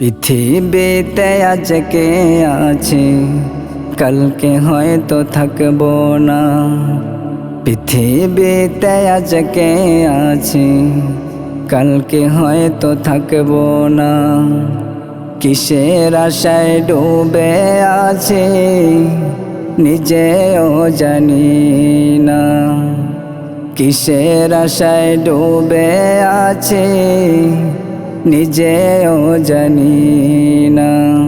পৃথিবীতে আজকে আছে। কালকে হয়তো থাকব না। পৃথিবীতে আজকে আছে। কালকে হয়তো থাকব না। কিসের আশায় ডুবে আছে, নিজেও জানি না। কিসের আশায় ডুবে আছে নিজেও জানি না।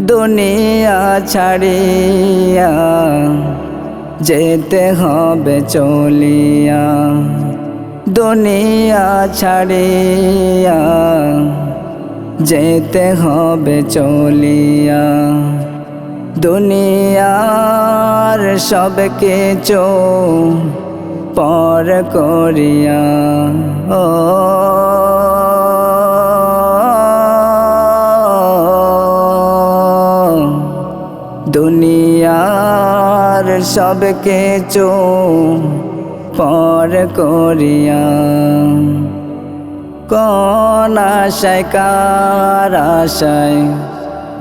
দুনিয়া ছাড়িয়া যেতে হবে চলিয়া। দুনিয়া ছাড়িয়া যেতে হবে চলিয়া। দুনিয়ার সব কিছু পর করিয়া। ও দুনিয়ার সব কিছু পর করিয়া। কোন আশায়, কার আশায়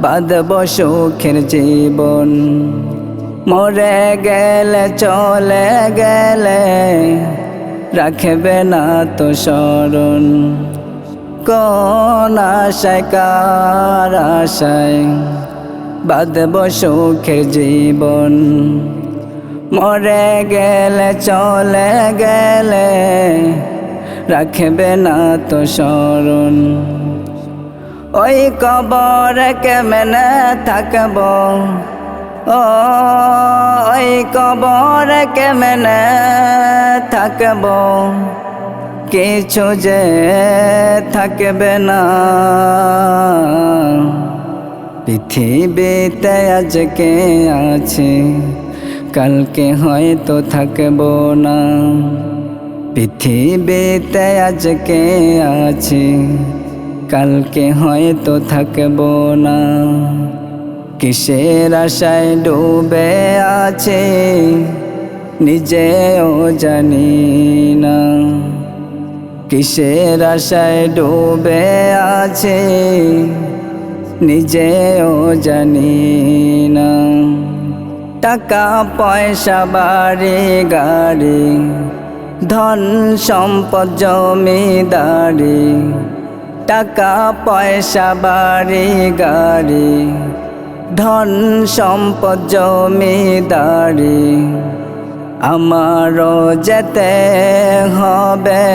বাঁধব সুখের জীবন? মরে গেলে, চলে গেলে রাখবে না তো স্মরণ। কোন আশায়, কার আশায় বাঁধব সুখের জীবন। মরে গেলে, চলে গেলে রাখবে না তো স্মরণ। ওই কবর কেমনে থাকব? ওই কবর কেমনে থাকব? কিছু যে থাকবে না। পৃথিবীতে আজকে আছে। কালকে হয়তো থাকব না। পৃথিবীতে আজকে আছে। কালকে হয়তো থাকব না। কিসের আশায় ডুবে আছে, নিজেও জানি না। কিসের আশায় ডুবে আছে নিজেও জানি না। টাকা, পয়সা, বাড়ি, গাড়ি, ধন, সম্পদ, জমিদারি, টাকা, পয়সা, বাড়ি, গাড়ি, ধন, সম্পদ, জমিদারি, আমারও যেতে হবে।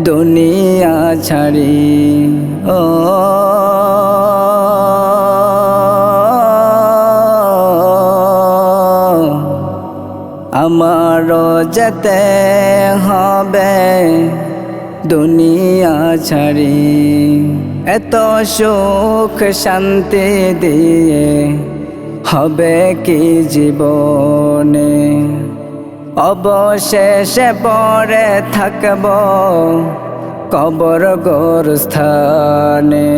দুনিয়া ছাড়ি। ও। আমারও যেতে হবে দুনিয়া ছাড়ি। এত সুখ শান্তি দিয়ে হবে কি জীবনে? অবশেষে পরে থাকব কবর গোরস্থানে।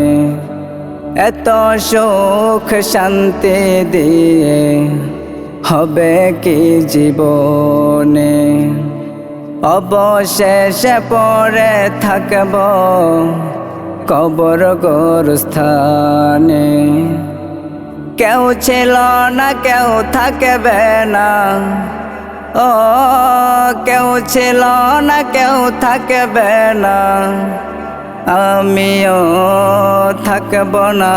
এত সুখ শান্তি দিয়ে হবে কি জীবনে? অবশেষে পরে থাকব কবর গোরস্থানে। কেউ ছিল না, কেউ থাকবে না। ও, কেউ ছিল না, কেউ থাকবে না। আমিও থাকব না।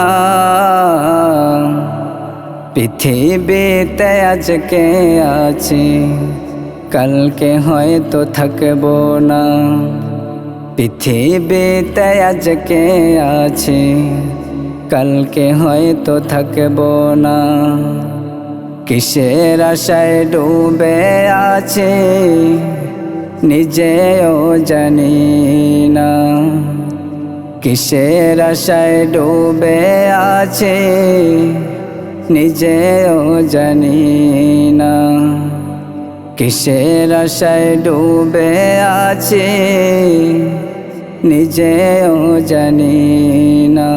পৃথিবীতে আজকে আছি, কালকে হয়তো থাকব না। পৃথিবীতে আজকে আছি, কালকে হয়তো থাকব না। কিসের আশায় ডুবে আছে? নিজেও জানি না। কিসের আশায় ডুবে আছে? নিজেও জানি না। কিসের আশায় ডুবে আছে? নিজেও জানি না।